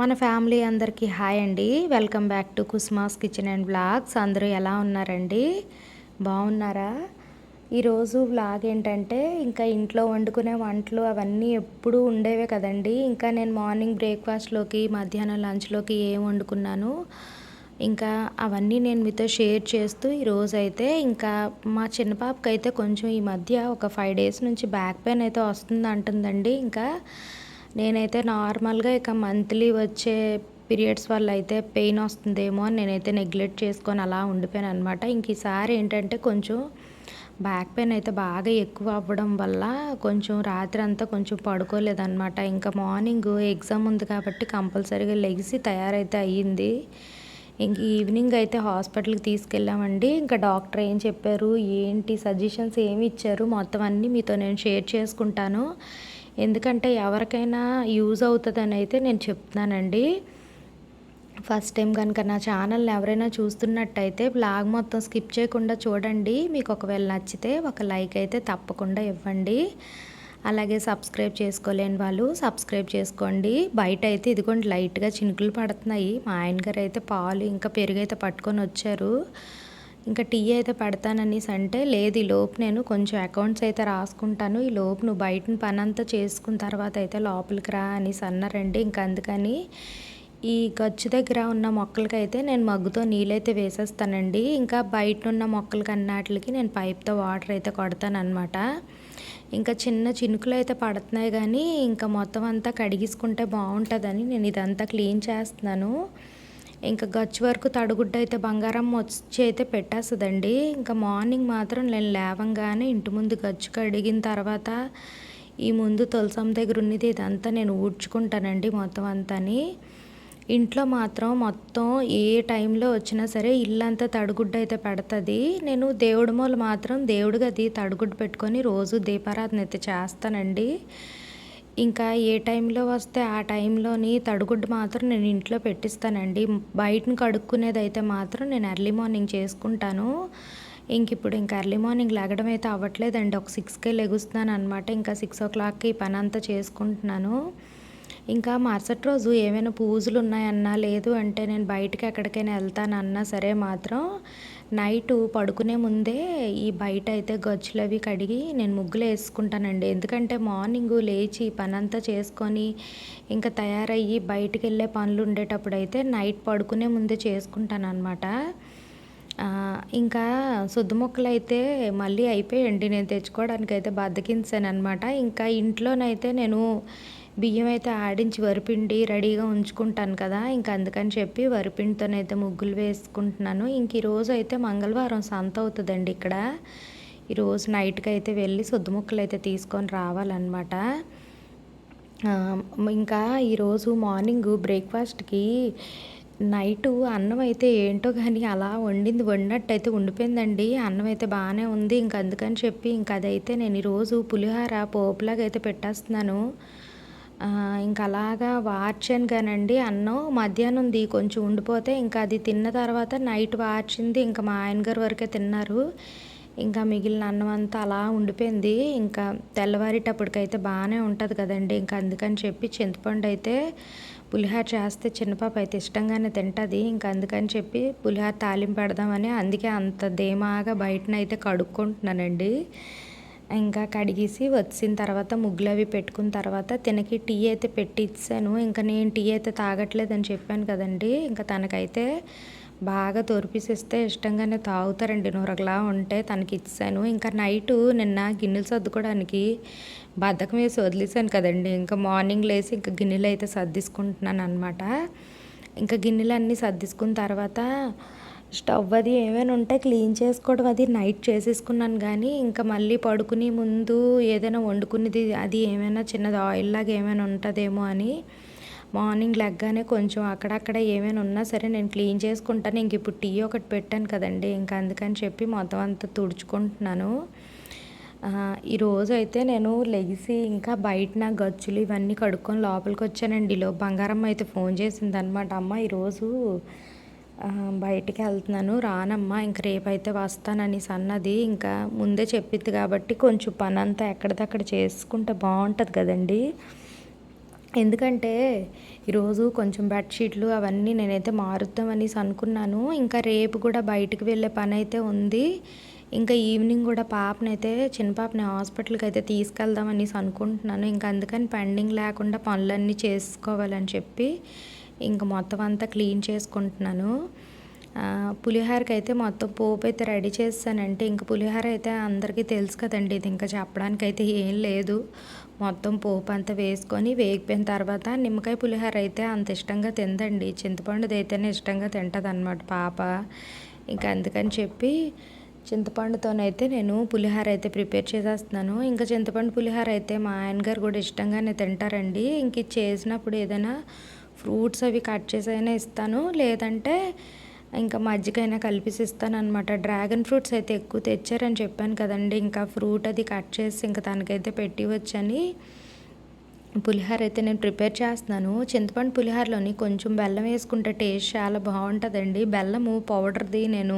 మన ఫ్యామిలీ అందరికీ హాయ్ అండి. Welcome back to Kusma's kitchen and blogs అందరూ ఎలా ఉన్నారండి? బాగున్నారా? ఈరోజు వ్లాగ్ ఏంటంటే ఇంకా ఇంట్లో వండుకునే వంటలు అవన్నీ ఎప్పుడూ ఉండేవే కదండి. ఇంకా నేను మార్నింగ్ బ్రేక్ఫాస్ట్లోకి మధ్యాహ్నం లంచ్లోకి ఏం వండుకున్నాను? ఇంకా అవన్నీ నేను మీతో షేర్ చేస్తూ ఈరోజు అయితే ఇంకా మా చిన్న పాపకైతే అయితే కొంచెం ఈ మధ్య ఒక ఫైవ్ డేస్ నుంచి బ్యాక్ పెయిన్ అయితే వస్తుంది అంటుందండి ఇంకా నేనైతే నార్మల్గా ఇక మంత్లీ వచ్చే పీరియడ్స్ వల్ల అయితే పెయిన్ వస్తుందేమో అని నేనైతే నెగ్లెక్ట్ చేసుకొని అలా ఉండిపోయాను అనమాట ఇంక ఈసారి ఏంటంటే కొంచెం బ్యాక్ పెయిన్ అయితే బాగా ఎక్కువ అవ్వడం వల్ల కొంచెం రాత్రి అంతా కొంచెం పడుకోలేదన్నమాట. ఇంకా మార్నింగ్ ఎగ్జామ్ ఉంది కాబట్టి కంపల్సరీగా లెగిసి తయారైతే అయ్యింది. ఇంక ఈవినింగ్ అయితే హాస్పిటల్కి తీసుకెళ్ళామండి. ఇంకా డాక్టర్ ఏం చెప్పారు? ఏంటి? సజెషన్స్ ఏమి ఇచ్చారు? మొత్తం అన్నీ మీతో నేను షేర్ చేసుకుంటాను. ఎందుకంటే ఎవరికైనా యూజ్ అవుతుందని అయితే నేను చెప్తున్నానండి. ఫస్ట్ టైం కనుక నా ఛానల్ని ఎవరైనా చూస్తున్నట్టయితే బ్లాగ్ మొత్తం స్కిప్ చేయకుండా చూడండి. మీకు ఒకవేళ నచ్చితే ఒక లైక్ అయితే తప్పకుండా ఇవ్వండి. అలాగే సబ్స్క్రైబ్ చేసుకోలేని వాళ్ళు సబ్స్క్రైబ్ చేసుకోండి. బయట అయితే ఇదిగోండి లైట్గా చినుకులు పడుతున్నాయి. మా ఆయన గారు అయితే పాలు ఇంకా పెరుగు అయితే పట్టుకొని వచ్చారు. ఇంకా టీ అయితే పెడతాననేసి అంటే లేదు ఈ లోపు నేను కొంచెం అకౌంట్స్ అయితే రాసుకుంటాను. ఈ లోపు నువ్వు బయట పని అంతా చేసుకున్న తర్వాత అయితే లోపలికి రా అనేసి అన్నారండి. ఇంకా అందుకని ఈ గచ్చు దగ్గర ఉన్న మొక్కలకైతే నేను మగ్గుతో నీళ్ళైతే వేసేస్తానండి. ఇంకా బయట ఉన్న మొక్కలకి అన్నిటికి నేను పైప్తో వాటర్ అయితే కొడతాను అనమాట ఇంకా చిన్న చినుకులు అయితే పడుతున్నాయి కానీ ఇంకా మొత్తం అంతా కడిగించుకుంటే బాగుంటుందని నేను ఇదంతా క్లీన్ చేస్తున్నాను. ఇంకా గచ్చు వరకు తడుగుడ్డ అయితే బంగారం వచ్చి అయితే పెట్టేస్తుందండి. ఇంకా మార్నింగ్ మాత్రం నేను లేవంగానే ఇంటి ముందు గచ్చు కడిగిన తర్వాత ఈ ముందు తులసం దగ్గర ఉన్నది ఇదంతా నేను ఊడ్చుకుంటానండి మొత్తం అంతాని. ఇంట్లో మాత్రం మొత్తం ఏ టైంలో వచ్చినా సరే ఇల్లంతా తడుగుడ్డ అయితే పెడుతుంది. నేను దేవుడి మూల మాత్రం దేవుడికి అది తడుగుడ్డు పెట్టుకొని రోజు దీపారాధన అయితే చేస్తానండి. ఇంకా ఏ టైంలో వస్తే ఆ టైంలోని తడుగుడ్డు మాత్రం నేను ఇంట్లో పెట్టిస్తానండి. బయటను కడుక్కునేది అయితే మాత్రం నేను ఎర్లీ మార్నింగ్ చేసుకుంటాను. ఇంక ఇప్పుడు ఇంకా ఎర్లీ మార్నింగ్ లెగడం అయితే అవ్వట్లేదండి. ఒక సిక్స్కే లెగుస్తున్నాను అనమాట ఇంకా సిక్స్ ఓ క్లాక్కి పని అంతా చేసుకుంటున్నాను. ఇంకా మరుసటి రోజు ఏమైనా పూజలు ఉన్నాయన్నా లేదు అంటే నేను బయటకి ఎక్కడికైనా వెళ్తానన్నా సరే మాత్రం నైట్ పడుకునే ముందే ఈ బయట అయితే గచ్చులు అవి కడిగి నేను ముగ్గులు వేసుకుంటానండి. ఎందుకంటే మార్నింగ్ లేచి పనంతా చేసుకొని ఇంకా తయారయ్యి బయటికి వెళ్ళే పనులు ఉండేటప్పుడు అయితే నైట్ పడుకునే ముందే చేసుకుంటాను అనమాట ఇంకా శుద్ధ మొక్కలు అయితే మళ్ళీ అయిపోయాయండి. నేను తెచ్చుకోవడానికి అయితే బద్దకించాను అనమాట ఇంకా ఇంట్లోనైతే నేను బియ్యం అయితే ఆడించి వరిపిండి రెడీగా ఉంచుకుంటాను కదా ఇంక అందుకని చెప్పి వరిపిండితోనైతే ముగ్గులు వేసుకుంటున్నాను. ఇంక ఈరోజు అయితే మంగళవారం సంత అవుతుందండి ఇక్కడ. ఈరోజు నైట్కి అయితే వెళ్ళి సొద్దు ముక్కలు అయితే తీసుకొని రావాలన్నమాట. ఇంకా ఈరోజు మార్నింగ్ బ్రేక్ఫాస్ట్కి నైటు అన్నం అయితే ఏంటో కానీ అలా వండింది వండినట్టు అయితే ఉండిపోయిందండి. అన్నం అయితే బాగానే ఉంది ఇంక అందుకని చెప్పి ఇంక అదైతే నేను ఈరోజు పులిహార పోపులాగా అయితే పెట్టేస్తున్నాను. ఇంకా అలాగా వార్చాను కానండి అన్నం మధ్యాహ్నం ది కొంచెం ఉండిపోతే ఇంకా అది తిన్న తర్వాత నైట్ వార్చింది ఇంకా మా ఆయన గారు వరకే తిన్నారు. ఇంకా మిగిలిన అన్నం అంతా అలా ఉండిపోయింది. ఇంకా తెల్లవారేటప్పటికైతే బాగానే ఉంటుంది కదండి. ఇంకా అందుకని చెప్పి చింతపండు అయితే పులిహార చేస్తే చిన్నపాప అయితే ఇష్టంగానే తింటుంది. ఇంకా అందుకని చెప్పి పులిహార తాలింపు పెడదామని అందుకే అంత ధీమాగా బయటనైతే కడుక్కుంటున్నానండి. ఇంకా కడిగేసి వచ్చిన తర్వాత ముగ్గులు అవి పెట్టుకున్న తర్వాత తినకి టీ అయితే పెట్టి ఇచ్చాను ఇంకా నేను టీ అయితే తాగట్లేదని చెప్పాను కదండి. ఇంకా తనకైతే బాగా తోర్పిసిస్తే ఇష్టంగానే తాగుతారండి. నూరగలా ఉంటే తనకి ఇచ్చాను ఇంకా నైటు నిన్న గిన్నెలు సర్దుకోవడానికి బద్దకం వేసి వదిలేసాను కదండి. ఇంకా మార్నింగ్ లేసి ఇంకా గిన్నెలు అయితే సర్దిసుకుంటున్నాను అనమాట ఇంకా గిన్నెలన్నీ సర్దిసుకున్న తర్వాత స్టవ్ అది ఏమైనా ఉంటే క్లీన్ చేసుకోవడం అది నైట్ చేసేసుకున్నాను కానీ ఇంకా మళ్ళీ పడుకునే ముందు ఏదైనా వండుకునేది అది ఏమైనా చిన్నది ఆయిల్ లాగా ఏమైనా ఉంటుందేమో అని మార్నింగ్ లెగ్గానే కొంచెం అక్కడక్కడ ఏమైనా ఉన్నా సరే నేను క్లీన్ చేసుకుంటాను. ఇంక ఇప్పుడు టీ ఒకటి పెట్టాను కదండి ఇంకా అందుకని చెప్పి మొత్తం అంతా తుడుచుకుంటున్నాను. ఈరోజు అయితే నేను లెగిసి ఇంకా బయట నా గచ్చులు ఇవన్నీ కడుక్కొని లోపలికి వచ్చానండి. లో బంగారమ్మ అయితే ఫోన్ చేసింది అనమాట అమ్మ ఈరోజు బయటికి వెళ్తున్నాను. రానమ్మా ఇంక రేపైతే వస్తాననేసి అన్నది. ఇంకా ముందే చెప్పిద్ది కాబట్టి కొంచెం పని అంతా ఎక్కడిదక్కడ చేసుకుంటే బాగుంటుంది కదండి. ఎందుకంటే ఈరోజు కొంచెం బెడ్షీట్లు అవన్నీ నేనైతే మారుద్దామనేసి అనుకున్నాను. ఇంకా రేపు కూడా బయటకు వెళ్ళే పని అయితే ఉంది. ఇంకా ఈవినింగ్ కూడా పాపనైతే చిన్న పాపని హాస్పిటల్కి అయితే తీసుకెళ్దామనేసి అనుకుంటున్నాను. ఇంకా అందుకని పెండింగ్ లేకుండా పనులన్నీ చేసుకోవాలని చెప్పి ఇంకా మొత్తం అంతా క్లీన్ చేసుకుంటున్నాను. పులిహోరకి అయితే మొత్తం పోపు అయితే రెడీ చేస్తానంటే ఇంకా పులిహోర అయితే అందరికీ తెలుసు కదండి ఇది ఇంకా చెప్పడానికి అయితే ఏం లేదు. మొత్తం పోపు అంతా వేసుకొని వేగిపోయిన తర్వాత నిమ్మకాయ పులిహోర అయితే అంత ఇష్టంగా తిందండి. చింతపండుది అయితేనే ఇష్టంగా తింటుంది అనమాట పాప. ఇంకా అందుకని చెప్పి చింతపండుతోనైతే నేను పులిహోర అయితే ప్రిపేర్ చేసేస్తున్నాను. ఇంకా చింతపండు పులిహోర అయితే మా ఆయన గారు కూడా ఇష్టంగానే తింటారండి. ఇంక చేసినప్పుడు ఏదైనా ఫ్రూట్స్ అవి కట్ చేసి అయినా ఇస్తాను లేదంటే ఇంకా మజ్జిగైనా కలిపిసి ఇస్తాను అనమాట డ్రాగన్ ఫ్రూట్స్ అయితే ఎక్కువ తెచ్చారని చెప్పాను కదండి. ఇంకా ఫ్రూట్ అది కట్ చేసి ఇంకా తనకైతే పెట్టి వచ్చని పులిహోర అయితే నేను ప్రిపేర్ చేస్తున్నాను. చింతపండు పులిహోరలోని కొంచెం బెల్లం వేసుకుంటే టేస్ట్ చాలా బాగుంటుందండి. బెల్లము పౌడర్ది నేను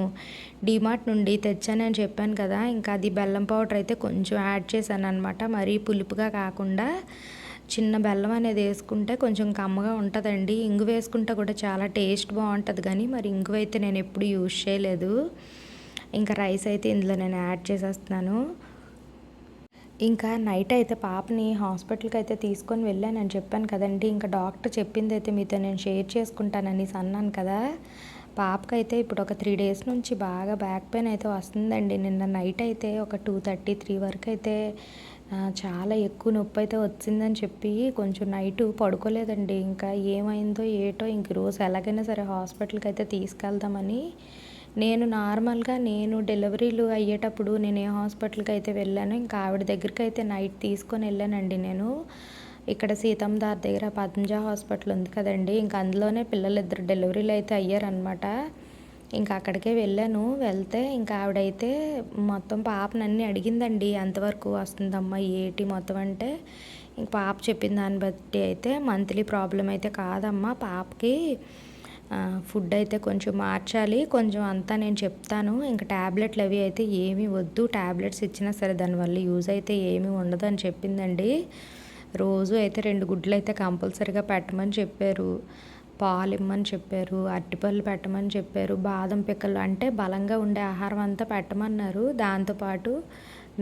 డిమార్ట్ నుండి తెచ్చానని చెప్పాను కదా. ఇంకా అది బెల్లం పౌడర్ అయితే కొంచెం యాడ్ చేశాను అనమాట మరీ పులుపుగా కాకుండా చిన్న బెల్లం అనేది వేసుకుంటే కొంచెం కమ్మగా ఉంటుందండి. ఇంగు వేసుకుంటే కూడా చాలా టేస్ట్ బాగుంటుంది కానీ మరి ఇంగు అయితే నేను ఎప్పుడు యూజ్ చేయలేదు. ఇంకా రైస్ అయితే ఇందులో నేను యాడ్ చేసేస్తున్నాను. ఇంకా నైట్ అయితే పాపని హాస్పిటల్కి అయితే తీసుకొని వెళ్ళానని చెప్పాను కదండి. ఇంకా డాక్టర్ చెప్పింది అయితే మీతో నేను షేర్ చేసుకుంటానని అన్నాను కదా. పాపకైతే ఇప్పుడు ఒక త్రీ డేస్ నుంచి బాగా బ్యాక్ పెయిన్ అయితే వస్తుందండి. నిన్న నైట్ అయితే ఒక టూ థర్టీ త్రీ వరకు అయితే చాలా ఎక్కువ నొప్పి అయితే వచ్చిందని చెప్పి కొంచెం నైట్ పడుకోలేదండి. ఇంకా ఏమైందో ఏటో ఇంక రోజు ఎలాగైనా సరే హాస్పిటల్కి అయితే తీసుకెళ్దామని నేను నార్మల్గా నేను డెలివరీలు అయ్యేటప్పుడు నేను ఏ హాస్పిటల్కి అయితే వెళ్ళాను ఇంకా ఆవిడ దగ్గరికి అయితే నైట్ తీసుకొని వెళ్ళానండి నేను. ఇక్కడ సీతమ్మదార్ దగ్గర పద్మజ హాస్పిటల్ ఉంది కదండి. ఇంకా అందులోనే పిల్లలు ఇద్దరు డెలివరీలు అయితే అయ్యారనమాట ఇంకా అక్కడికే వెళ్ళాను. వెళ్తే ఇంకా ఆవిడైతే మొత్తం పాప నన్ను అడిగిందండి ఎంతవరకు వస్తుందమ్మా ఏటి మొత్తం? అంటే ఇంక పాప చెప్పిన దాన్ని బట్టి అయితే మంత్లీ ప్రాబ్లం అయితే కాదమ్మా. పాపకి ఫుడ్ అయితే కొంచెం మార్చాలి. కొంచెం అంతా నేను చెప్తాను. ఇంకా ట్యాబ్లెట్లు అవి అయితే ఏమీ వద్దు. ట్యాబ్లెట్స్ ఇచ్చినా సరే దానివల్ల యూజ్ అయితే ఏమీ ఉండదు అని చెప్పిందండి. రోజు అయితే రెండు గుడ్లు అయితే కంపల్సరీగా పెట్టమని చెప్పారు. పాలు ఇమ్మని చెప్పారు అరటిపళ్ళు పెట్టమని చెప్పారు బాదం పిక్కలు అంటే బలంగా ఉండే ఆహారం అంతా పెట్టమన్నారు. దాంతోపాటు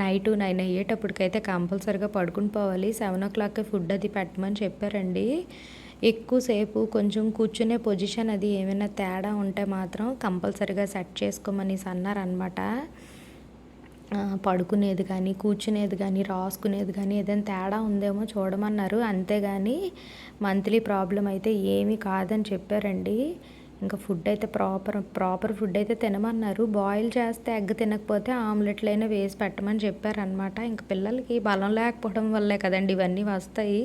నైట్ నైన్ అయ్యేటప్పటికైతే కంపల్సరీగా పడుకుని పోవాలి. సెవెన్ ఓ క్లాక్కి ఫుడ్ అది పెట్టమని చెప్పారండి. ఎక్కువసేపు కొంచెం కూర్చునే పొజిషన్ అది ఏమైనా తేడా ఉంటే మాత్రం కంపల్సరీగా సెట్ చేసుకోమని అన్నారనమాట పడుకునేది కానీ కూర్చునేది కానీ రాసుకునేది కానీ ఏదైనా తేడా ఉందేమో చూడమన్నారు. అంతేగాని మంత్లీ ప్రాబ్లం అయితే ఏమీ కాదని చెప్పారండి. ఇంకా ఫుడ్ అయితే ప్రాపర్ ప్రాపర్ ఫుడ్ అయితే తినమన్నారు. బాయిల్ చేస్తే ఎగ్ తినకపోతే ఆమ్లెట్లైనా వేసి పెట్టమని చెప్పారనమాట ఇంకా పిల్లలకి బలం లేకపోవడం వల్లే కదండి ఇవన్నీ వస్తాయి.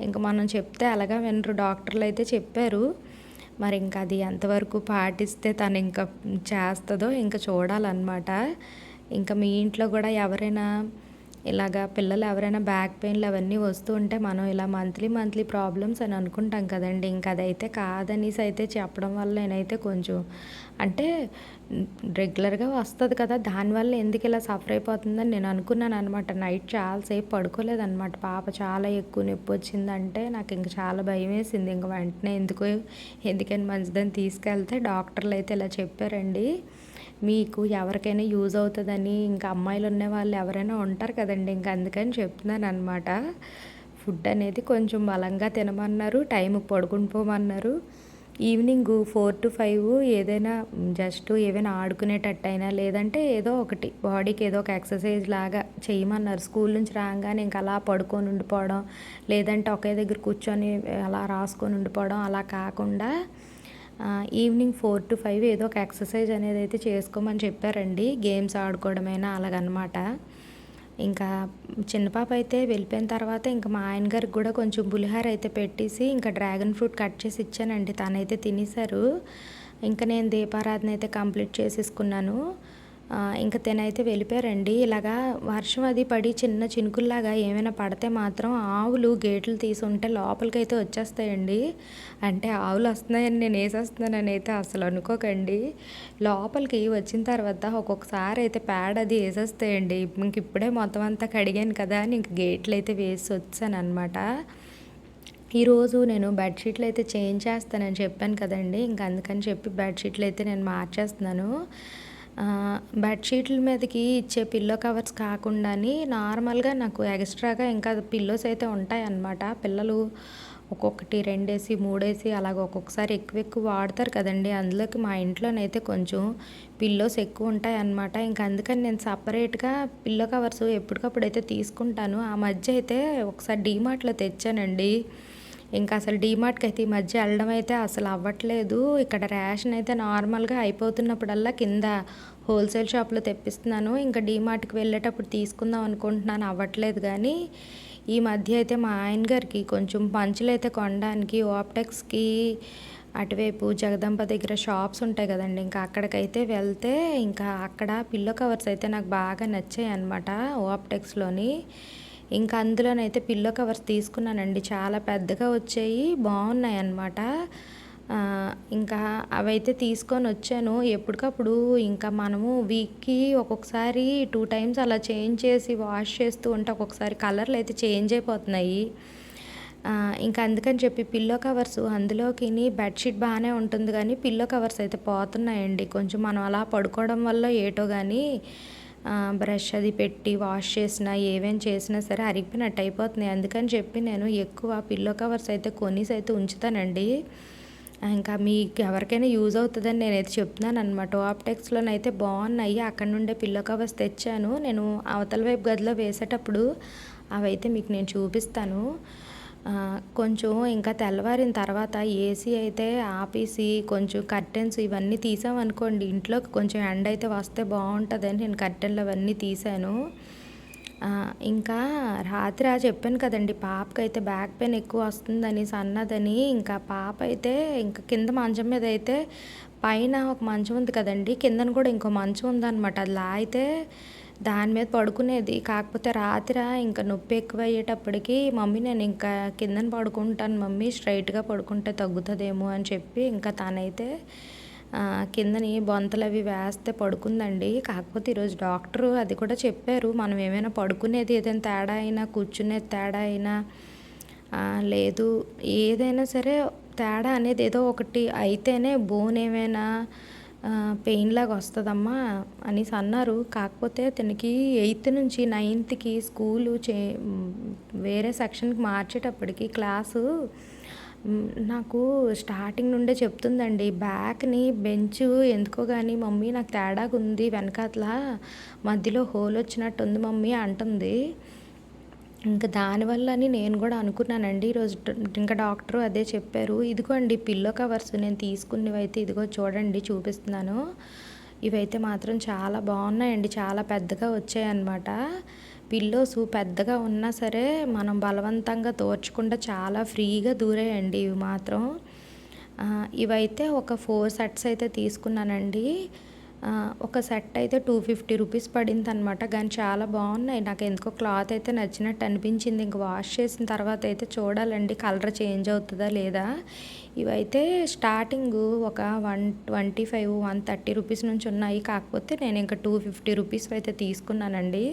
ఇంకా మనం చెప్తే అలాగా వినరు. డాక్టర్లు అయితే చెప్పారు. మరి ఇంకా అది ఎంతవరకు పాటిస్తే తను ఇంకా చేస్తుందో ఇంకా చూడాలన్నమాట. ఇంకా మీ ఇంట్లో కూడా ఎవరైనా ఇలాగా పిల్లలు ఎవరైనా బ్యాక్ పెయిన్లు అవన్నీ వస్తూ ఉంటే మనం ఇలా మంత్లీ మంత్లీ ప్రాబ్లమ్స్ అని అనుకుంటాం కదండి. ఇంకా అదైతే కాదనేసి అయితే చెప్పడం వల్ల నేనైతే కొంచెం అంటే రెగ్యులర్గా వస్తుంది కదా. దానివల్ల ఎందుకు ఇలా సఫర్ అయిపోతుందని నేను అనుకున్నాను అనమాట నైట్ చాలాసేపు పడుకోలేదన్నమాట. పాప చాలా ఎక్కువ నొప్పి వచ్చిందంటే నాకు ఇంక చాలా భయం వేసింది. ఇంక వెంటనే ఎందుకు ఎందుకని మంచిదని తీసుకెళ్తే డాక్టర్లు అయితే ఇలా చెప్పారండి. మీకు ఎవరికైనా యూజ్ అవుతుందని ఇంకా అమ్మాయిలు ఉన్న వాళ్ళు ఎవరైనా ఉంటారు కదండి ఇంకా అందుకని చెప్తున్నాను అనమాట ఫుడ్ అనేది కొంచెం బలంగా తినమన్నారు టైంకి పడుకుని పోమన్నారు. ఈవినింగ్ ఫోర్ టు ఫైవ్ ఏదైనా జస్ట్ ఏదైనా ఆడుకునేటట్టయినా లేదంటే ఏదో ఒకటి బాడీకి ఏదో ఒక ఎక్సర్సైజ్ లాగా చేయమన్నారు. స్కూల్ నుంచి రాగానే ఇంకా అలా పడుకొని ఉండిపోవడం లేదంటే ఒకే దగ్గర కూర్చొని అలా రాసుకొని ఉండిపోవడం అలా కాకుండా ఈవినింగ్ ఫోర్ టు ఫైవ్ ఏదో ఒక ఎక్సర్సైజ్ అనేది అయితే చేసుకోమని చెప్పారండి. గేమ్స్ ఆడుకోవడమైనా అలాగనమాట ఇంకా చిన్న పాప అయితే వెళ్ళిపోయిన తర్వాత ఇంకా మా ఆయన గారికి కూడా కొంచెం పులిహార అయితే పెట్టేసి ఇంకా డ్రాగన్ ఫ్రూట్ కట్ చేసి ఇచ్చానండి. తనైతే తినేశారు. ఇంకా నేను దీపారాధన అయితే కంప్లీట్ చేసేసుకున్నాను. ఇంకా తినైతే వెళ్ళిపోయారండి. ఇలాగా వర్షం అది పడి చిన్న చినుకుల్లాగా ఏమైనా పడితే మాత్రం ఆవులు గేట్లు తీసి లోపలికి అయితే వచ్చేస్తాయండి. అంటే ఆవులు వస్తున్నాయని నేను వేసేస్తున్నానని అయితే అసలు అనుకోకండి. లోపలికి వచ్చిన తర్వాత ఒక్కొక్కసారి అయితే పేడ అది వేసేస్తాయండి. ఇంక ఇప్పుడే మొత్తం అంతా కడిగాను కదా అని ఇంక గేట్లు అయితే వేసి వచ్చాను అనమాట ఈరోజు నేను బెడ్షీట్లు అయితే చేంజ్ చేస్తానని చెప్పాను కదండి. ఇంక అందుకని చెప్పి బెడ్షీట్లు అయితే నేను మార్చేస్తున్నాను. బెడ్షీట్ల మీదకి ఇచ్చే పిల్లో కవర్స్ కాకుండాని నార్మల్గా నాకు ఎక్స్ట్రాగా ఇంకా పిల్లోస్ అయితే ఉంటాయన్నమాట. పిల్లలు ఒక్కొక్కటి రెండేసి మూడేసి అలాగ ఒక్కొక్కసారి ఎక్కువ ఎక్కువ వాడతారు కదండి. అందులోకి మా ఇంట్లోనైతే కొంచెం పిల్లోస్ ఎక్కువ ఉంటాయి అన్నమాట ఇంకా అందుకని నేను సపరేట్గా పిల్లో కవర్స్ ఎప్పటికప్పుడు అయితే తీసుకుంటాను. ఆ మధ్య అయితే ఒకసారి డీమార్ట్లో తెచ్చానండి. ఇంకా అసలు డీమార్ట్కి అయితే ఈ మధ్య వెళ్ళడం అయితే అసలు అవ్వట్లేదు. ఇక్కడ రేషన్ అయితే నార్మల్గా అయిపోతున్నప్పుడల్లా కింద హోల్సేల్ షాప్లో తెప్పిస్తున్నాను. ఇంకా డీమార్ట్కి వెళ్ళేటప్పుడు తీసుకుందాం అనుకుంటున్నాను అవ్వట్లేదు కానీ ఈ మధ్య అయితే మా ఆయన గారికి కొంచెం పంచులు అయితే కొనడానికి ఓప్టెక్స్కి అటువైపు జగదంబ దగ్గర షాప్స్ ఉంటాయి కదండి ఇంకా అక్కడికైతే వెళ్తే ఇంకా అక్కడ పిల్లో కవర్స్ అయితే నాకు బాగా నచ్చాయి అనమాట ఓప్టెక్స్లోని. ఇంకా అందులోనైతే పిల్లో కవర్స్ తీసుకున్నానండి. చాలా పెద్దగా వచ్చాయి. బాగున్నాయి అన్నమాట ఇంకా అవైతే తీసుకొని వచ్చాను. ఎప్పటికప్పుడు ఇంకా మనము వీక్కి ఒక్కొక్కసారి టూ టైమ్స్ అలా చేంజ్ చేసి వాష్ చేస్తూ ఉంటే ఒక్కొక్కసారి కలర్లు అయితే చేంజ్ అయిపోతున్నాయి. ఇంకా అందుకని చెప్పి పిల్లో కవర్స్ అందులోకి బెడ్షీట్ బాగానే ఉంటుంది కానీ పిల్లో కవర్స్ అయితే పోతున్నాయండి. కొంచెం మనం అలా పడుకోవడం వల్ల ఏటో కానీ బ్రష్ అది పెట్టి వాష్ చేసినా ఏమేం చేసినా సరే అరిగిపోయినట్టు అయిపోతున్నాయి అందుకని చెప్పి నేను ఎక్కువ పిల్లో కవర్స్ అయితే కొనీస్ అయితే ఉంచుతానండి. ఇంకా మీకు ఎవరికైనా యూజ్ అవుతుందని నేనైతే చెప్తున్నాను అనమాట ఆప్టెక్స్లోనైతే బాగున్నాయి. అక్కడ నుండే పిల్లో కవర్స్ తెచ్చాను. నేను అవతల వైపు గదిలో వేసేటప్పుడు అవైతే మీకు నేను చూపిస్తాను. కొంచెం ఇంకా తెల్లవారిన తర్వాత ఏసీ అయితే ఆపేసి కొంచెం కర్టెన్స్ ఇవన్నీ తీసామనుకోండి ఇంట్లోకి కొంచెం ఎండ అయితే వస్తే బాగుంటుందని నేను కర్టెన్లు అవన్నీ తీశాను ఇంకా రాత్రి ఆ చెప్పాను కదండి పాపకి అయితే బ్యాక్ పెయిన్ ఎక్కువ వస్తుందని సన్నదని ఇంకా పాప అయితే ఇంకా కింద మంచం మీద అయితే పైన ఒక మంచం ఉంది కదండి కిందన కూడా ఇంకో మంచం ఉందన్నమాట. అది లాగితే దాని మీద పడుకునేది. కాకపోతే రాత్రి ఇంకా నొప్పి ఎక్కువ అయ్యేటప్పటికి మమ్మీ నేను ఇంకా కిందన పడుకుంటాను మమ్మీ స్ట్రైట్గా పడుకుంటే తగ్గుతుందేమో అని చెప్పి ఇంకా తనైతే కిందని బొంతలు అవి వేస్తే పడుకుందండి. కాకపోతే ఈరోజు డాక్టరు అది కూడా చెప్పారు మనం ఏమైనా పడుకునేది ఏదైనా తేడా అయినా కూర్చునేది తేడా అయినా లేదు. ఏదైనా సరే తేడా అనేది ఏదో ఒకటి అయితేనే బోన్ ఏమైనా పెయిన్ లాగా వస్తుందమ్మా అనేసి అన్నారు. కాకపోతే తనకి ఎయిత్ నుంచి నైన్త్కి స్కూలు చే వేరే సెక్షన్కి మార్చేటప్పటికి క్లాసు నాకు స్టార్టింగ్ నుండే చెప్తుందండి. బ్యాక్ని బెంచ్ ఎందుకో కానీ మమ్మీ నాకు తేడాగా ఉంది వెనకాతల మధ్యలో హోల్ వచ్చినట్టు ఉంది మమ్మీ అంటుంది. ఇంకా దానివల్లని నేను కూడా అనుకున్నానండి. ఈరోజు ఇంకా డాక్టర్ అదే చెప్పారు. ఇదిగోండి పిల్లో కవర్స్ నేను తీసుకున్నవి అయితే ఇదిగో చూడండి చూపిస్తున్నాను. ఇవైతే మాత్రం చాలా బాగున్నాయండి. చాలా పెద్దగా వచ్చాయన్నమాట. పిల్లోస్ పెద్దగా ఉన్నా సరే మనం బలవంతంగా తోర్చకుండా చాలా ఫ్రీగా దూరేయండి ఇవి మాత్రం. ఇవైతే ఒక ఫోర్ సెట్స్ అయితే తీసుకున్నానండి. ఒక సెట్ అయితే టూ ఫిఫ్టీ రూపీస్ పడింది అనమాట కానీ చాలా బాగున్నాయి. నాకు ఎందుకో క్లాత్ అయితే నచ్చినట్టు అనిపించింది. ఇంక వాష్ చేసిన తర్వాత అయితే చూడాలండి. కలర్ చేంజ్ అవుతుందా లేదా? ఇవైతే స్టార్టింగ్ ఒక one twenty five one thirty rupees నుంచి ఉన్నాయి. కాకపోతే నేను ఇంకా టూ ఫిఫ్టీ రూపీస్ అయితే తీసుకున్నానండి.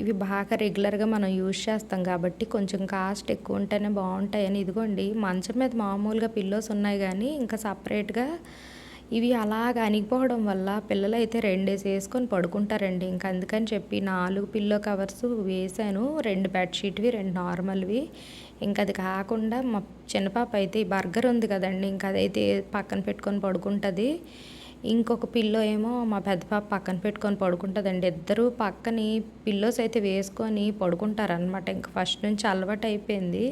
ఇవి బాగా రెగ్యులర్గా మనం యూజ్ చేస్తాం కాబట్టి కొంచెం కాస్ట్ ఎక్కువ ఉంటేనే బాగుంటాయని. ఇదిగోండి మంచం మీద మామూలుగా పిల్లోస్ ఉన్నాయి కానీ ఇంకా సపరేట్గా ఇవి అలాగ అణిగిపోవడం వల్ల పిల్లలు అయితే రెండేసి వేసుకొని పడుకుంటారండి. ఇంకా అందుకని చెప్పి నాలుగు పిల్లో కవర్స్ వేసాను. రెండు బెడ్షీట్వి రెండు నార్మల్వి. ఇంకా అది కాకుండా మా చిన్నపాప అయితే ఈ బర్గర్ ఉంది కదండి. ఇంకా అదైతే పక్కన పెట్టుకొని పడుకుంటుంది. ఇంకొక పిల్లో ఏమో మా పెద్ద పాప పక్కన పెట్టుకొని పడుకుంటుందండి. ఇద్దరు పక్కని పిల్లోస్ అయితే వేసుకొని పడుకుంటారనమాట ఇంకా ఫస్ట్ నుంచి అలవాటు అయిపోయింది.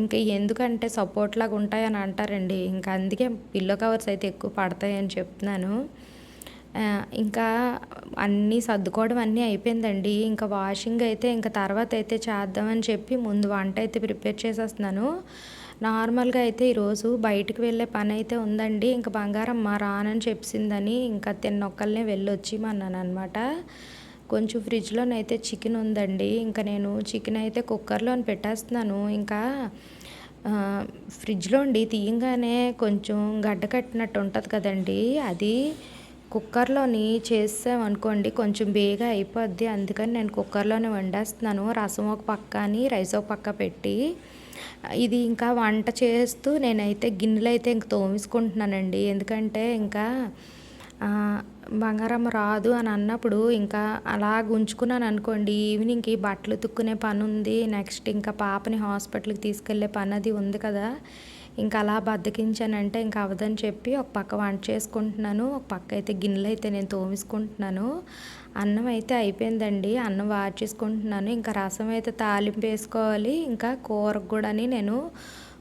ఇంకా ఎందుకంటే సపోర్ట్ లాగా ఉంటాయని అంటారండి. ఇంకా అందుకే పిల్లో కవర్స్ అయితే ఎక్కువ పడతాయని చెప్తున్నాను. ఇంకా అన్నీ సర్దుకోవడం అన్నీ అయిపోయిందండి. ఇంకా వాషింగ్ అయితే ఇంకా తర్వాత అయితే చేద్దామని చెప్పి ముందు వంట అయితే ప్రిపేర్ చేసేస్తున్నాను. నార్మల్గా అయితే ఈరోజు బయటకు వెళ్ళే పని అయితే ఉందండి. ఇంకా బంగారం మా రానని చెప్పిందని ఇంకా తిన్నొక్కల్నే వెళ్ళొచ్చి మన్నాను అనమాట కొంచెం ఫ్రిడ్జ్లోనైతే చికెన్ ఉందండి. ఇంకా నేను చికెన్ అయితే కుక్కర్లో పెట్టేస్తున్నాను. ఇంకా ఫ్రిడ్జ్లో ఉండి తీయంగానే కొంచెం గడ్డ కట్టినట్టు ఉంటుంది కదండి. అది కుక్కర్లోని చేసామనుకోండి కొంచెం బేగా అయిపోద్ది. అందుకని నేను కుక్కర్లోనే వండేస్తున్నాను. రసం ఒక పక్క అని రైస్ ఒక పక్క పెట్టి ఇది ఇంకా వంట చేస్తూ నేనైతే గిన్నెలు అయితే ఇంక తోమేసుకుంటున్నానండి. ఎందుకంటే ఇంకా బంగారం రాదు అని అన్నప్పుడు ఇంకా అలా ఉంచుకున్నాను అనుకోండి. ఈవినింగ్కి బట్టలు ఉతుక్కునే పని ఉంది నెక్స్ట్ ఇంకా పాపని హాస్పిటల్కి తీసుకెళ్ళే పని అది ఉంది కదా. ఇంకా అలా బద్దకించానంటే ఇంకా అవదని చెప్పి ఒక పక్క వంట చేసుకుంటున్నాను ఒక పక్క అయితే గిన్నెలు అయితే నేను తోమేసుకుంటున్నాను. అన్నం అయితే అయిపోయిందండి అన్నం వాచేసుకుంటున్నాను ఇంకా రసం అయితే తాలింపు వేసుకోవాలి ఇంకా కూర కూడా నేను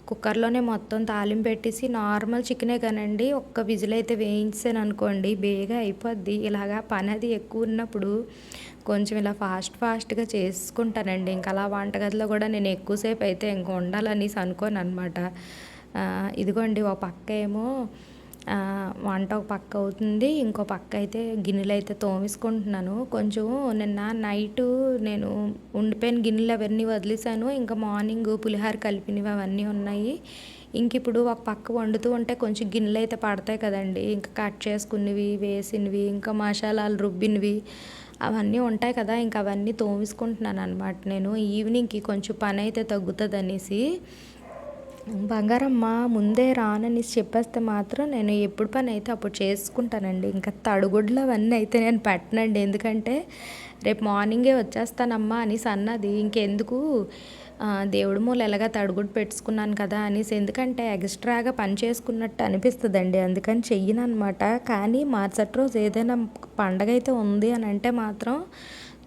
కుక్కర్లోనే మొత్తం తాలింపు పెట్టేసి నార్మల్ చికెనే కానండి ఒక్క విజిల్ అయితే వేయించాను అనుకోండి బేగా అయిపోద్ది. ఇలాగా పని అది ఎక్కువ ఉన్నప్పుడు కొంచెం ఇలా ఫాస్ట్ ఫాస్ట్గా చేసుకుంటానండి. ఇంకా అలా వంటగదిలో కూడా నేను ఎక్కువసేపు అయితే ఇంక ఉండాలనేసి అనుకోను అనమాట ఇదిగోండి ఒక పక్క ఏమో వంట ఒక పక్క అవుతుంది ఇంకో పక్క అయితే గిన్నెలు అయితే తోమేసుకుంటున్నాను. కొంచెం నిన్న నైటు నేను ఉండిపోయిన గిన్నెలు అవన్నీ వదిలేసాను ఇంకా మార్నింగ్ పులిహార కలిపినవి అవన్నీ ఉన్నాయి. ఇంక ఇప్పుడు ఒక పక్క వండుతూ ఉంటే కొంచెం గిన్నెలు అయితే పడతాయి కదండి. ఇంకా కట్ చేసుకున్నవి వేసినవి ఇంకా మసాలాలు రుబ్బినవి అవన్నీ ఉంటాయి కదా ఇంకా అవన్నీ తోమేసుకుంటున్నాను అనమాట నేను. ఈవినింగ్కి కొంచెం పని అయితే తగ్గుతుంది అనేసి. బంగారమ్మ ముందే రానని చెప్పేస్తే మాత్రం నేను ఎప్పుడు పని అయితే అప్పుడు చేసుకుంటానండి. ఇంకా తడుగుడ్లు అవన్నీ అయితే నేను పెట్టనండి. ఎందుకంటే రేపు మార్నింగే వచ్చేస్తానమ్మా అనేసి అన్నది. ఇంకెందుకు? దేవుడి మూల ఎలాగా తడుగుడు పెట్టుకున్నాను కదా అనేసి. ఎందుకంటే ఎక్స్ట్రాగా పని చేసుకున్నట్టు అనిపిస్తుందండి. అందుకని చెయ్యను అనమాట కానీ మరుసటి రోజు ఏదైనా పండగ అయితే ఉంది అని అంటే మాత్రం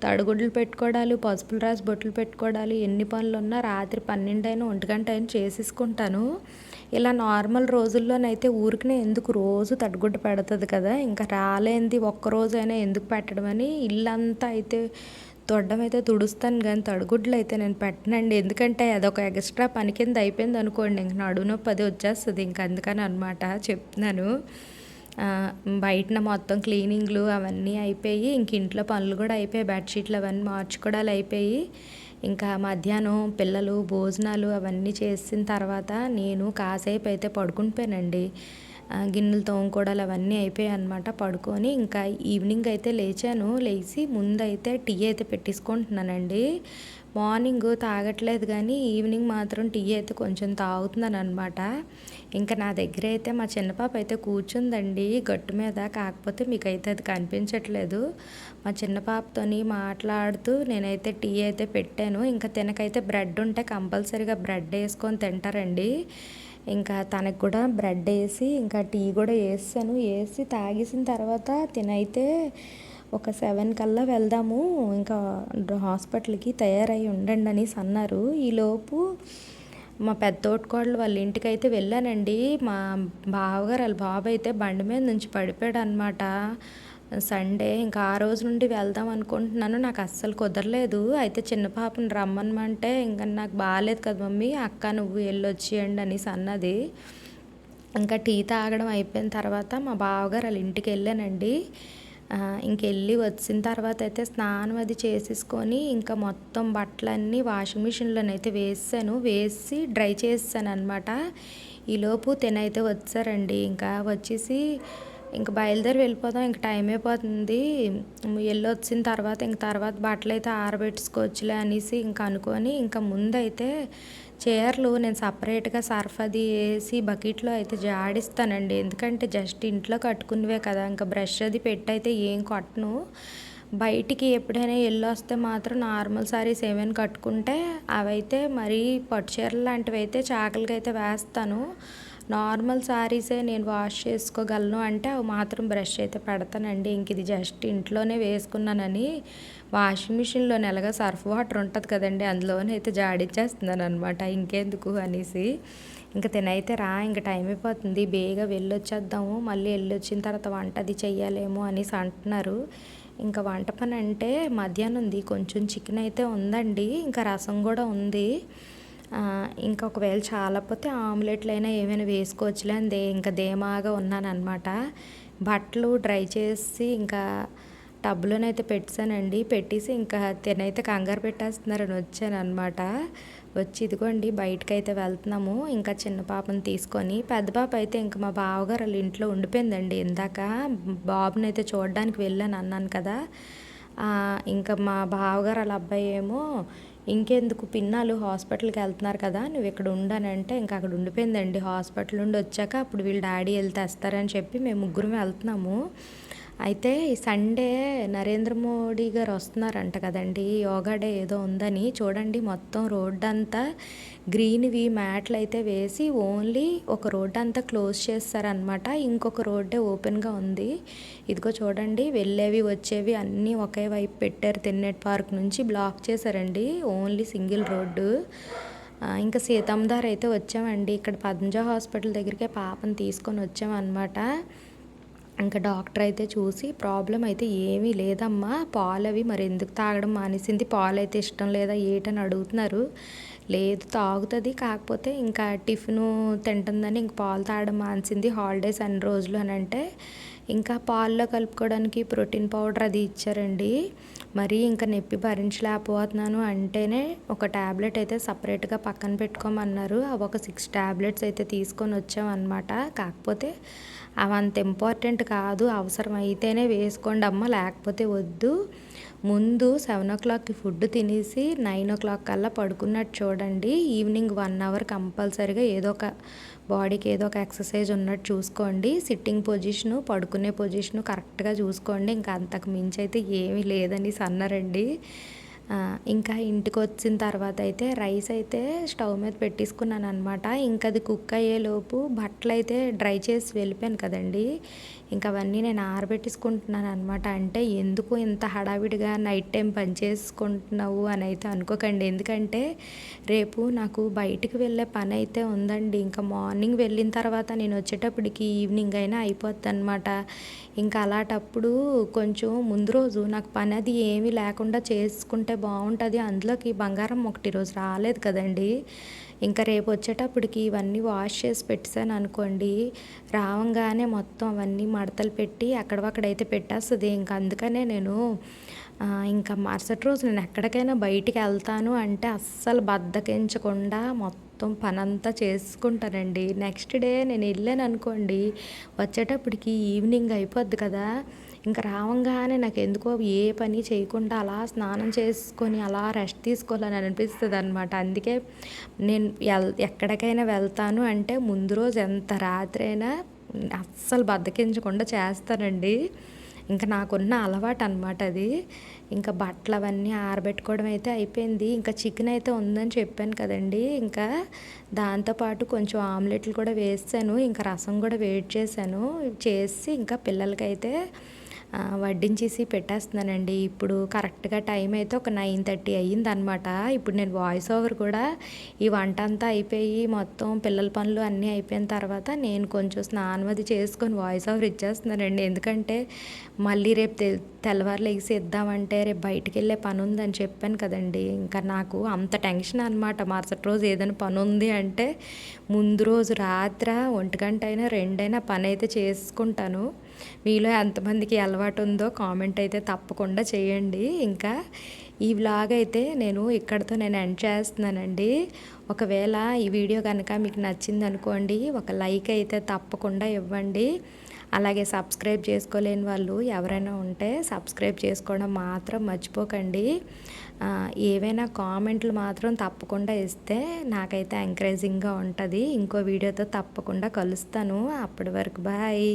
తడిగుడ్లు పెట్టుకోవడాలు పసుపులు రాసి బొట్లు పెట్టుకోవడాలు ఎన్ని పనులు ఉన్నా రాత్రి పన్నెండైనా ఒంటిగంట అయినా చేసేసుకుంటాను. ఇలా నార్మల్ రోజుల్లోనైతే ఊరికినే ఎందుకు రోజు తడిగుడ్డ పెడుతుంది కదా ఇంకా రాలేంది ఒక్కరోజైనా ఎందుకు పెట్టడం అని ఇల్లంతా అయితే తొడ్డం అయితే తుడుస్తాను కానీ తడిగుడ్లు అయితే నేను పెట్టనండి. ఎందుకంటే అదొక ఎక్స్ట్రా పని కింద అయిపోయింది అనుకోండి ఇంక నడునొప్పి అది వచ్చేస్తుంది ఇంక అందుకని అనమాట చెప్తున్నాను. బయటన మొత్తం క్లీనింగ్లు అవన్నీ అయిపోయి ఇంక ఇంట్లో పనులు కూడా అయిపోయాయి బెడ్షీట్లు అవన్నీ మార్చుకోవడాలు అయిపోయి ఇంకా మధ్యాహ్నం పిల్లలు భోజనాలు అవన్నీ చేసిన తర్వాత నేను కాసేపు అయితే పడుకునిపోయానండి గిన్నెలు తోముకోవడాలు అవన్నీ అయిపోయాయి అనమాట పడుకొని ఇంకా ఈవినింగ్ అయితే లేచాను. లేచి ముందైతే టీ అయితే పెట్టేసుకుంటున్నానండి. మార్నింగ్ తాగట్లేదు కానీ ఈవినింగ్ మాత్రం టీ అయితే కొంచెం తాగుతున్నాను అనమాట ఇంకా నా దగ్గర అయితే మా చిన్న పాప అయితే కూర్చుందండి. గట్టు మీద కాకపోతే మీకైతే అది కనిపించట్లేదు. మా చిన్న పాపతోని మాట్లాడుతూ నేనైతే టీ అయితే పెట్టాను. ఇంకా తినకైతే బ్రెడ్ ఉంటే కంపల్సరీగా బ్రెడ్ వేసుకొని తింటారండి. ఇంకా తనకు కూడా బ్రెడ్ వేసి ఇంకా టీ కూడా వేసాను. వేసి తాగేసిన తర్వాత తినైతే ఒక సెవెన్ కల్లా వెళ్దాము. ఇంకా హాస్పిటల్కి తయారై ఉండండి అనేసి అన్నారు. ఈలోపు మా పెద్ద తోటకోడలు వాళ్ళ ఇంటికైతే వెళ్ళానండి. మా బావగారు వాళ్ళ బాబు అయితే బండి మీద నుంచి పడిపోయాడు అనమాట సండే ఇంకా ఆ రోజు నుండి వెళ్దాం అనుకుంటున్నాను. నాకు అస్సలు కుదరలేదు. అయితే చిన్న పాపని రమ్మనమంటే ఇంకా నాకు బాగాలేదు కదా మమ్మీ. అక్క నువ్వు వెళ్ళొచ్చేయండి అనేసి అన్నది. ఇంకా టీ తాగడం అయిపోయిన తర్వాత మా బావగారు వాళ్ళ ఇంటికి వెళ్ళానండి. ఇంకెళ్ళి వచ్చిన తర్వాత అయితే స్నానం అది చేసేసుకొని ఇంకా మొత్తం బట్టలన్నీ వాషింగ్ మిషన్లోనైతే వేసాను. వేసి డ్రై చేసాను అనమాట ఈలోపు తినైతే వచ్చారండి. ఇంకా వచ్చేసి ఇంక బయలుదేరి వెళ్ళిపోదాం. ఇంక టైం అయిపోతుంది వెళ్ళి వచ్చిన తర్వాత ఇంక తర్వాత బట్టలు అయితే ఆరబెట్టుకోవచ్చులే అనేసి ఇంకా అనుకొని ఇంకా ముందైతే చీరలు నేను సపరేట్గా సర్ఫ్ అది వేసి బకెట్లో అయితే జాడిస్తానండి. ఎందుకంటే జస్ట్ ఇంట్లో కట్టుకునివే కదా ఇంకా బ్రష్ అది పెట్టి అయితే ఏం కొట్టను. బయటికి ఎప్పుడైనా ఎల్లు వస్తే మాత్రం నార్మల్ సారీస్ ఏమైనా కట్టుకుంటే అవైతే మరీ పట్టు చీరలు లాంటివి అయితే చాకలకి అయితే వేస్తాను. నార్మల్ శారీసే నేను వాష్ చేసుకోగలను అంటే అవి మాత్రం బ్రష్ అయితే పెడతానండి. ఇంక ఇది జస్ట్ ఇంట్లోనే వేసుకున్నానని వాషింగ్ మిషన్లో ఎలాగ సర్ఫ్ వాటర్ ఉంటుంది కదండి అందులోనే అయితే జాడిచ్చేస్తున్నాను అనమాట ఇంకెందుకు అనేసి ఇంకా తినైతే రా ఇంకా టైం అయిపోతుంది. బేగా వెళ్ళొచ్చేద్దాము మళ్ళీ వెళ్ళొచ్చిన తర్వాత వంట అది చెయ్యాలేమో అనేసి అంటున్నారు. ఇంకా వంట పని అంటే మధ్యాహ్నం ఉంది కొంచెం చికెన్ అయితే ఉందండి ఇంకా రసం కూడా ఉంది. ఇంకా ఒకవేళ చాలకపోతే ఆమ్లెట్లు అయినా ఏమైనా వేసుకోవచ్చులే అని దే ఇంకా ధీమాగా ఉన్నానమాట బట్టలు డ్రై చేసి ఇంకా టబ్లోనైతే పెట్టానండి పెట్టేసి ఇంకా తినైతే కంగారు పెట్టేస్తున్నారని వచ్చానమాట వచ్చి ఇదిగోండి బయటకు అయితే వెళ్తున్నాము. ఇంకా చిన్న పాపని తీసుకొని పెద్ద పాప అయితే ఇంకా మా బావగారు వాళ్ళ ఇంట్లో ఉండిపోయిందండి. ఇందాక బాబుని అయితే చూడడానికి వెళ్ళాను అన్నాను కదా. ఇంకా మా బావగారు వాళ్ళ అబ్బాయి ఏమో ఇంకెందుకు? పిన్నాలు హాస్పిటల్కి వెళ్తున్నారు కదా నువ్వు ఇక్కడ ఉండనంటే ఇంకా అక్కడ ఉండిపోయిందండి. హాస్పిటల్ నుండి వచ్చాక అప్పుడు వీళ్ళు డాడీ వెళ్తే వస్తారని చెప్పి మేము ముగ్గురం వెళ్తున్నాము. అయితే సండే నరేంద్ర మోడీ గారు వస్తున్నారంట కదండి. యోగా డే ఏదో ఉందని. చూడండి మొత్తం రోడ్డు అంతా గ్రీన్వి మ్యాట్లు అయితే వేసి ఓన్లీ ఒక రోడ్డు అంతా క్లోజ్ చేస్తారనమాట ఇంకొక రోడ్డే ఓపెన్గా ఉంది. ఇదిగో చూడండి వెళ్ళేవి వచ్చేవి అన్నీ ఒకే వైపు పెట్టారు. తెన్నెట్ పార్క్ నుంచి బ్లాక్ చేశారండి. Only single road. ఇంకా సీతమ్మదార్ అయితే వచ్చామండి. ఇక్కడ పద్మజ హాస్పిటల్ దగ్గరికే పాపను తీసుకొని వచ్చామన్నమాట. ఇంకా డాక్టర్ అయితే చూసి ప్రాబ్లం అయితే ఏమీ లేదమ్మా పాలు అవి మరి ఎందుకు తాగడం మానేసింది? పాలు అయితే ఇష్టం లేదా ఏటని అడుగుతున్నారు. లేదు తాగుతుంది. కాకపోతే ఇంకా టిఫిన్ తింటుందని ఇంక పాలు తాగడం మానేసింది. హాలిడేస్ అన్ని రోజులు అని అంటే ఇంకా పాల్లో కలుపుకోవడానికి ప్రోటీన్ పౌడర్ అది ఇచ్చారండి. మరి ఇంకా నొప్పి భరించలేకపోతున్నాను. అంటేనే ఒక ట్యాబ్లెట్ అయితే సపరేట్గా పక్కన పెట్టుకోమన్నారు. అవి ఒక సిక్స్ ట్యాబ్లెట్స్ అయితే తీసుకొని వచ్చామన్నమాట. కాకపోతే అవి అంత ఇంపార్టెంట్ కాదు. అవసరం అయితేనే వేసుకోండి అమ్మ లేకపోతే వద్దు. ముందు సెవెన్ ఓ క్లాక్కి ఫుడ్ తినేసి నైన్ ఓ క్లాక్ కల్లా పడుకున్నట్టు చూడండి. ఈవినింగ్ వన్ అవర్ కంపల్సరీగా ఏదో ఒక బాడీకి ఏదో ఒక ఎక్సర్సైజ్ ఉన్నట్టు చూసుకోండి. సిట్టింగ్ పొజిషను పడుకునే పొజిషను కరెక్ట్గా చూసుకోండి. ఇంకా అంతకు మించి అయితే ఏమీ లేదని అన్నారండి ఇంకా ఇంటికి వచ్చిన తర్వాత అయితే రైస్ అయితే స్టవ్ మీద పెట్టేసుకున్నాను అనమాట ఇంకా అది కుక్ అయ్యేలోపు బట్టలు అయితే డ్రై చేసి వెళ్ళిపోయాను కదండి. ఇంకా అవన్నీ నేను ఆరబెట్టేసుకుంటున్నాను అనమాట అంటే ఎందుకు ఇంత హడావిడిగా నైట్ టైం పని చేసుకుంటున్నావు అని అయితే అనుకోకండి. ఎందుకంటే రేపు నాకు బయటికి వెళ్ళే పని అయితే ఉందండి. ఇంకా మార్నింగ్ వెళ్ళిన తర్వాత నేను వచ్చేటప్పటికి ఈవినింగ్ అయినా అయిపోద్ది అనమాట ఇంకా అలాంటప్పుడు కొంచెం ముందు రోజు నాకు పని అది ఏమీ లేకుండా చేసుకుంటే బాగుంటుంది. అందులోకి బంగారం ఒకటి రోజు రాలేదు కదండి. ఇంకా రేపు వచ్చేటప్పటికి ఇవన్నీ వాష్ చేసి పెట్టేశాను అనుకోండి. రావంగానే మొత్తం అవన్నీ మడతలు పెట్టి అక్కడక్కడైతే పెట్టేస్తుంది. ఇంకా అందుకనే నేను ఇంకా మరుసటి రోజు నేను ఎక్కడికైనా బయటికి వెళ్తాను అంటే అస్సలు బద్దకించకుండా మొత్తం పనంతా చేసుకుంటానండి. నెక్స్ట్ డే నేను వెళ్ళాను అనుకోండి వచ్చేటప్పటికి ఈవినింగ్ అయిపోద్ది కదా. ఇంకా రావంగానే నాకు ఎందుకో ఏ పని చేయకుండా అలా స్నానం చేసుకొని అలా రెస్ట్ తీసుకోవాలని అనిపిస్తుంది అనమాట అందుకే నేను ఎక్కడికైనా వెళ్తాను అంటే ముందు రోజు ఎంత రాత్రి అయినా అస్సలు బద్దకించకుండా చేస్తానండి. ఇంకా నాకున్న అలవాటు అనమాట అది. ఇంకా బట్టలు అవన్నీ ఆరబెట్టుకోవడం అయితే అయిపోయింది. ఇంకా చికెన్ అయితే ఉందని చెప్పాను కదండి. ఇంకా దాంతోపాటు కొంచెం ఆమ్లెట్లు కూడా వేసాను. ఇంకా రసం కూడా వేడి చేశాను. చేసి ఇంకా పిల్లలకైతే వడ్డించేసి పెట్టేస్తున్నానండి. ఇప్పుడు కరెక్ట్గా టైం అయితే ఒక నైన్ థర్టీ అయ్యింది అనమాట ఇప్పుడు నేను వాయిస్ ఓవర్ కూడా ఈ వంట అంతా అయిపోయి మొత్తం పిల్లల పనులు అన్నీ అయిపోయిన తర్వాత నేను కొంచెం స్నానం అది చేసుకొని వాయిస్ ఓవర్ ఇచ్చేస్తున్నానండి. ఎందుకంటే మళ్ళీ రేపు తె తెల్లవారులు లేచి ఇద్దామంటే రేపు బయటికి వెళ్ళే పని ఉందని చెప్పాను కదండి. ఇంకా నాకు అంత టెన్షన్ అనమాట మరుసటి రోజు ఏదైనా పని ఉంది అంటే ముందు రోజు రాత్ర ఒంటి గంట అయినా రెండైనా పని అయితే చేసుకుంటాను. మీలో ఎంతమందికి అలవాటు ఉందో కామెంట్ అయితే తప్పకుండా చేయండి. ఇంకా ఈ వ్లాగ్ అయితే నేను ఇక్కడితో నేను ఎండ్ చేస్తున్నానండి. ఒకవేళ ఈ వీడియో కనుక మీకు నచ్చింది అనుకోండి ఒక లైక్ అయితే తప్పకుండా ఇవ్వండి. అలాగే సబ్స్క్రైబ్ చేసుకోలేని వాళ్ళు ఎవరైనా ఉంటే సబ్స్క్రైబ్ చేసుకోవడం మాత్రం మర్చిపోకండి. ఏవైనా కామెంట్లు మాత్రం తప్పకుండా ఇస్తే నాకైతే ఎంకరేజింగ్గా ఉంటుంది. ఇంకో వీడియోతో తప్పకుండా కలుస్తాను. అప్పటి వరకు బాయ్.